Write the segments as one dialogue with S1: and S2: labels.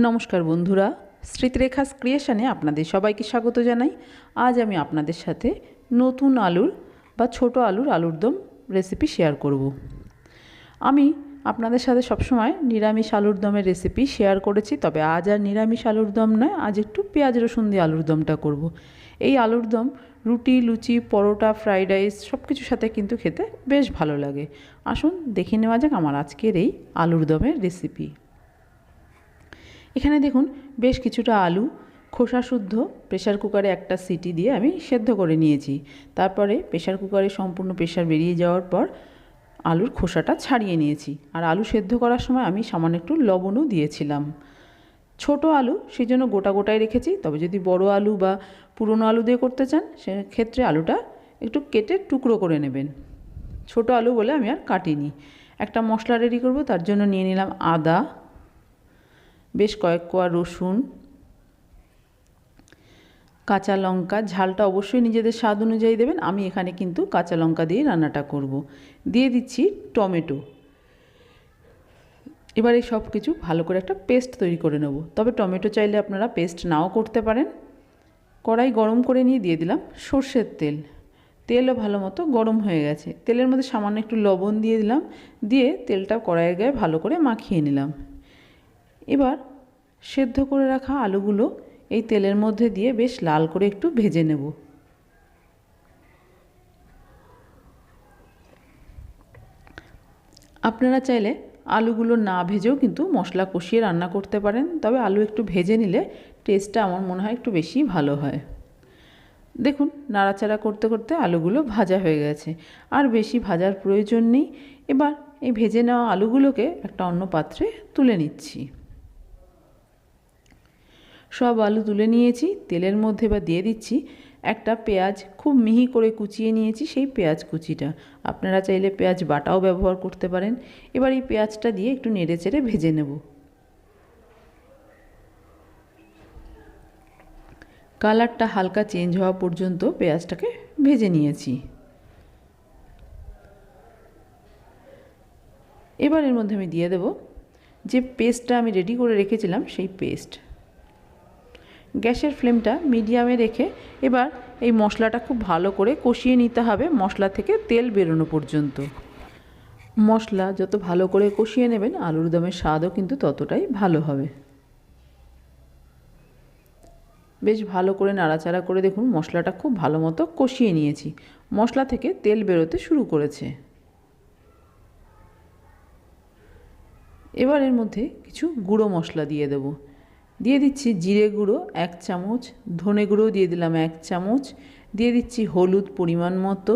S1: নমস্কার বন্ধুরা, স্মৃতিরেখাস ক্রিয়েশনে আপনাদের সবাইকে স্বাগত জানাই। আজ আমি আপনাদের সাথে নতুন আলুর বা ছোট আলুর আলুর দম রেসিপি শেয়ার করব। আমি আপনাদের সাথে সবসময় নিরামিষ আলুর দমের রেসিপি শেয়ার করেছি, তবে আজ আর নিরামিষ আলুর দম নয়, আজ একটু পেঁয়াজ, রসুন দিয়ে আলুর দমটা করব। এই আলুর দম, রুটি, লুচি, পরোটা ফ্রাইড রাইস সব কিছুর সাথে কিন্তু খেতে বেশ ভালো লাগে। আসুন দেখে নেওয়া যাক আমার আজকের এই আলুর দমের রেসিপি এখানে দেখুন বেশ কিছুটা আলু, খোসা শুদ্ধ প্রেশার কুকারে একটা সিটি দিয়ে আমি সেদ্ধ করে নিয়েছি। তারপরে প্রেশার কুকারে সম্পূর্ণ প্রেশার বেরিয়ে যাওয়ার পর আলুর খোসাটা ছাড়িয়ে নিয়েছি। আর আলু সেদ্ধ করার সময় আমি সামান্য একটু লবণও দিয়েছিলাম। ছোট আলু সেই জন্য গোটা গোটাই রেখেছি, তবে যদি বড় আলু বা পুরনো আলু দিয়ে করতে চান, সেক্ষেত্রে আলুটা একটু কেটে টুকরো করে নেবেন। ছোট আলু বলে আমি আর কাটিনি। একটা মশলা রেডি করব, তার জন্য নিয়ে নিলাম আদা বেশ কয়েক কোয়া রসুন, কাঁচা লঙ্কা, ঝালটা অবশ্যই নিজেদের স্বাদ অনুযায়ী দেবেন। আমি এখানে কিন্তু কাঁচা লঙ্কা দিয়ে রান্নাটা করব। দিয়ে দিচ্ছি টমেটো। এবার এই সব কিছু ভালো করে একটা পেস্ট তৈরি করে নেব। তবে টমেটো চাইলে আপনারা পেস্ট নাও করতে পারেন। কড়াই গরম করে নিয়ে দিয়ে দিলাম সর্ষের তেল। তেলও ভালো মতো গরম হয়ে গেছে। তেলের মধ্যে সামান্য একটু লবণ দিয়ে দিলাম। দিয়ে তেলটা কড়াইয়ের গায়ে ভালো করে মাখিয়ে নিলাম। এবার সেদ্ধ করে রাখা আলুগুলো এই তেলের মধ্যে দিয়ে বেশ লাল করে একটু ভেজে নেব। আপনারা চাইলে আলুগুলো না ভেজেও কিন্তু মশলা কষিয়ে রান্না করতে পারেন, তবে আলু একটু ভেজে নিলে টেস্টটা আমার মনে হয় একটু বেশি ভালো হয়। দেখুন, নাড়াচাড়া করতে করতে আলুগুলো ভাজা হয়ে গেছে, আর বেশি ভাজার প্রয়োজন নেই। এবার এই ভেজে নেওয়া আলুগুলোকে একটা অন্য পাত্রে তুলে নিচ্ছি। সব আলু তুলে নিয়েছি, তেলের মধ্যে বা দিয়ে দিচ্ছি একটা পেঁয়াজ। খুব মিহি করে কুচিয়ে নিয়েছি সেই পেঁয়াজ কুচিটা। আপনারা চাইলে পেঁয়াজ বাটাও ব্যবহার করতে পারেন। এবার এই পেঁয়াজটা দিয়ে একটু নেড়ে চেড়ে ভেজে নেব। কালারটা হালকা চেঞ্জ হওয়া পর্যন্ত পেঁয়াজটাকে ভেজে নিয়েছি। এবার এর মধ্যে আমি দিয়ে দেব যে পেস্টটা আমি রেডি করে রেখেছিলাম সেই পেস্ট। গ্যাসের ফ্লেমটা মিডিয়ামে রেখে এবার এই মশলাটা খুব ভালো করে কষিয়ে নিতে হবে মশলা থেকে তেল বেরোনো পর্যন্ত। মশলা যত ভালো করে কষিয়ে নেবেন, আলুর দমের স্বাদও কিন্তু ততটাই ভালো হবে। বেশ ভালো করে নাড়াচাড়া করে দেখুন, মশলাটা খুব ভালো মতো কষিয়ে নিয়েছি। মশলা থেকে তেল বেরোতে শুরু করেছে। এবার এর মধ্যে কিছু গুঁড়ো মশলা দিয়ে দেবো। দিয়ে দিচ্ছি জিরে গুঁড়ো, এক চামচ, ধনে গুঁড়ো দিয়ে দিলাম এক চামচ, দিয়ে দিচ্ছি হলুদ পরিমাণ মতো,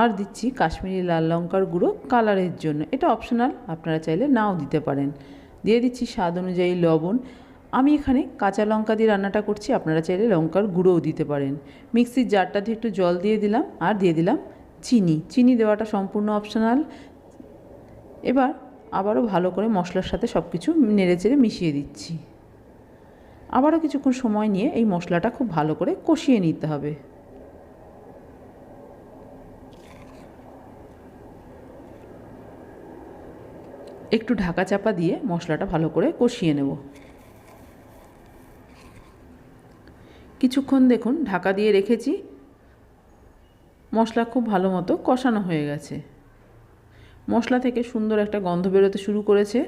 S1: আর দিচ্ছি কাশ্মীরি লাল লঙ্কার গুঁড়ো কালারের জন্য। এটা অপশনাল, আপনারা চাইলে নাও দিতে পারেন। দিয়ে দিচ্ছি স্বাদ অনুযায়ী লবণ। আমি এখানে কাঁচা লঙ্কা দিয়ে রান্নাটা করছি, আপনারা চাইলে লঙ্কার গুঁড়োও দিতে পারেন। মিক্সির জারটা দিয়ে একটু জল দিয়ে দিলাম, আর দিয়ে দিলাম চিনি। চিনি দেওয়াটা সম্পূর্ণ অপশনাল। এবার আবারও ভালো করে মশলার সাথে সব কিছু নেড়ে চেড়ে মিশিয়ে দিচ্ছি। আবারও কিছুক্ষণ সময় নিয়ে এই মশলাটা খুব ভালো করে কষিয়ে নিতে হবে। একটু ঢাকা চাপা দিয়ে মশলাটা ভালো করে কষিয়ে নেব। কিছুক্ষণ দেখুন, ঢাকা দিয়ে রেখেছি। মশলা খুব ভালো মতো কষানো হয়ে গেছে। মশলা থেকে সুন্দর একটা গন্ধ বেরোতে শুরু করেছে।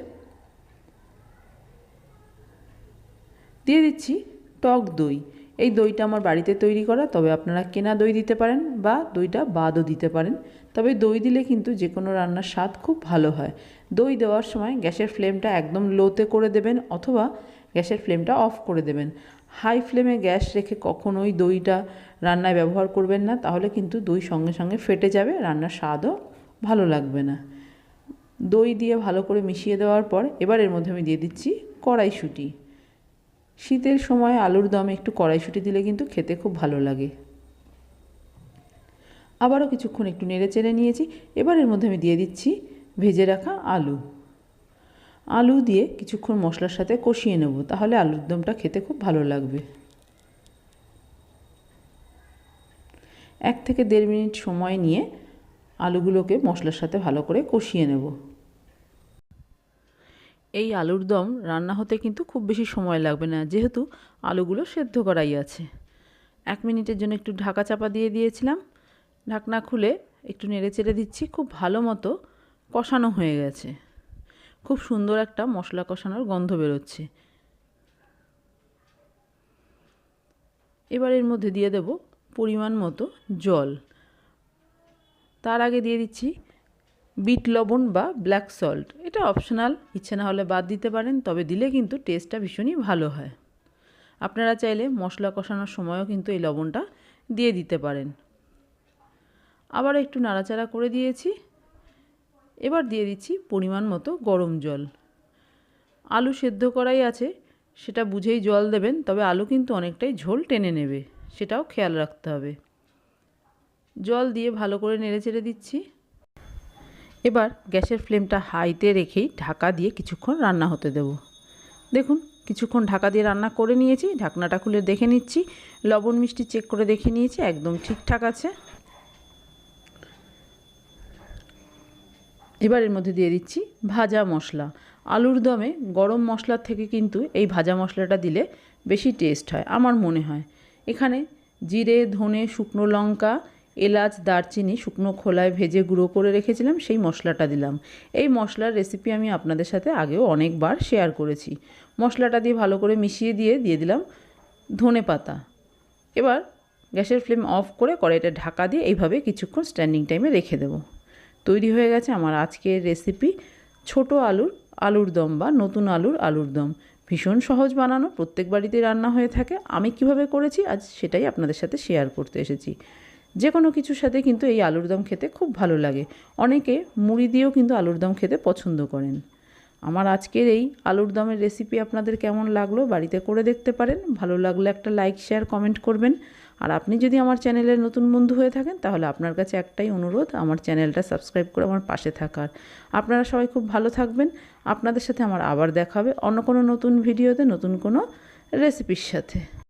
S1: দিয়ে দিচ্ছি টক দই। এই দইটা আমার বাড়িতে তৈরি করা, তবে আপনারা কেনা দই দিতে পারেন বা দইটা বাদও দিতে পারেন। তবে দই দিলে কিন্তু যে কোনো রান্নার স্বাদ খুব ভালো হয়। দই দেওয়ার সময় গ্যাসের ফ্লেমটা একদম লোতে করে দেবেন অথবা গ্যাসের ফ্লেমটা অফ করে দেবেন। হাই ফ্লেমে গ্যাস রেখে কখনোই দইটা রান্নায় ব্যবহার করবেন না, তাহলে কিন্তু দই সঙ্গে সঙ্গে ফেটে যাবে, রান্নার স্বাদও ভালো লাগবে না। দই দিয়ে ভালো করে মিশিয়ে দেওয়ার পর এবার এর মধ্যে আমি দিয়ে দিচ্ছি কড়াইশুঁটি। শীতের সময় আলুর দমে একটু কড়াইশুঁটি দিলে কিন্তু খেতে খুব ভালো লাগে। আবারও কিছুক্ষণ একটু নেড়ে চেড়ে নিয়েছি, এবার এর মধ্যে আমি দিয়ে দিচ্ছি ভেজে রাখা আলু। আলু দিয়ে কিছুক্ষণ মশলার সাথে কষিয়ে নেব, তাহলে আলুর দমটা খেতে খুব ভালো লাগবে। এক থেকে দেড় মিনিট সময় নিয়ে আলুগুলোকে মশলার সাথে ভালো করে কষিয়ে নেব। এই আলুর দম রান্না হতে কিন্তু খুব বেশি সময় লাগবে না, যেহেতু আলুগুলো সেদ্ধ করাই আছে। এক মিনিটের জন্য একটু ঢাকা চাপা দিয়ে দিয়েছিলাম। ঢাকনা খুলে একটু নেড়ে চেড়ে দিচ্ছি, খুব ভালো মতো কষানো হয়ে গেছে। খুব সুন্দর একটা মশলা কষানোর গন্ধ বেরোচ্ছে। এবার এর মধ্যে দিয়ে দেব পরিমাণ মতো জল। তার আগে দিয়ে দিচ্ছি বিট লবণ বা ব্ল্যাক সল্ট। এটা অপশনাল, ইচ্ছে না হলে বাদ দিতে পারেন, তবে দিলে কিন্তু টেস্টটা ভীষণই ভালো হয়। আপনারা চাইলে মশলা কষানোর সময়ও কিন্তু এই লবণটা দিয়ে দিতে পারেন। আবার একটু নাড়াচাড়া করে দিয়েছি। এবার দিয়ে দিচ্ছি পরিমাণ মতো গরম জল। আলু সেদ্ধ করাই আছে, সেটা বুঝেই জল দেবেন, তবে আলু কিন্তু অনেকটাই ঝোল টেনে নেবে, সেটাও খেয়াল রাখতে হবে। জল দিয়ে ভালো করে নেড়ে চেড়ে দিচ্ছি। এবার গ্যাসের ফ্লেমটা হাইতে রেখেই ঢাকা দিয়ে কিছুক্ষণ রান্না হতে দেব। দেখুন, কিছুক্ষণ ঢাকা দিয়ে রান্না করে নিয়েছি, ঢাকনাটা খুলে দেখে নিচ্ছি, লবণ মিষ্টি চেক করে দেখে নিয়েছি, একদম ঠিকঠাক আছে। এবার এর মধ্যে দিয়ে দিচ্ছি ভাজা মশলা। আলুর দমে গরম মশলার থেকে কিন্তু এই ভাজা মশলাটা দিলে বেশি টেস্ট হয়, আমার মনে হয়। এখানে জিরে, ধনে, শুকনো লঙ্কা এলাচ, দারচিনি, শুকনো খোলায় ভেজে গুঁড়ো করে রেখেছিলাম, সেই মশলাটা দিলাম। এই মশলার রেসিপি আমি আপনাদের সাথে আগেও অনেকবার শেয়ার করেছি। মশলাটা দিয়ে ভালো করে মিশিয়ে দিয়ে দিয়ে দিলাম ধনে পাতা। এবার গ্যাসের ফ্লেম অফ করে কড়াইটা ঢাকা দিয়ে এইভাবে কিছুক্ষণ স্ট্যান্ডিং টাইমে রেখে দেবো। তৈরি হয়ে গেছে আমার আজকের রেসিপি ছোট আলুর আলুর দম বা নতুন আলুর আলুর দম। ভীষণ সহজ বানানো, প্রত্যেক বাড়িতে রান্না হয়ে থাকে। আমি কীভাবে করেছি, আজ সেটাই আপনাদের সাথে শেয়ার করতে এসেছি। যে কোনো কিছুর সাথে কিন্তু এই আলুর দম খেতে খুব ভালো লাগে। অনেকে মুড়ি দিয়েও কিন্তু আলুর দম খেতে পছন্দ করেন। আমার আজকের এই আলুর দমের রেসিপি আপনাদের কেমন লাগল বাড়িতে করে দেখতে পারেন। ভালো লাগলে একটা লাইক শেয়ার কমেন্ট করবেন। আর আপনি যদি আমার চ্যানেলের নতুন বন্ধু হয়ে থাকেন, তাহলে আপনার কাছে একটাই অনুরোধ, আমার চ্যানেলটা সাবস্ক্রাইব করে আমার পাশে থাকার। আপনারা সবাই খুব ভালো থাকবেন। আপনাদের সাথে আমার আবার দেখা হবে অন্য কোনো নতুন ভিডিওতে নতুন কোনো রেসিপির সাথে।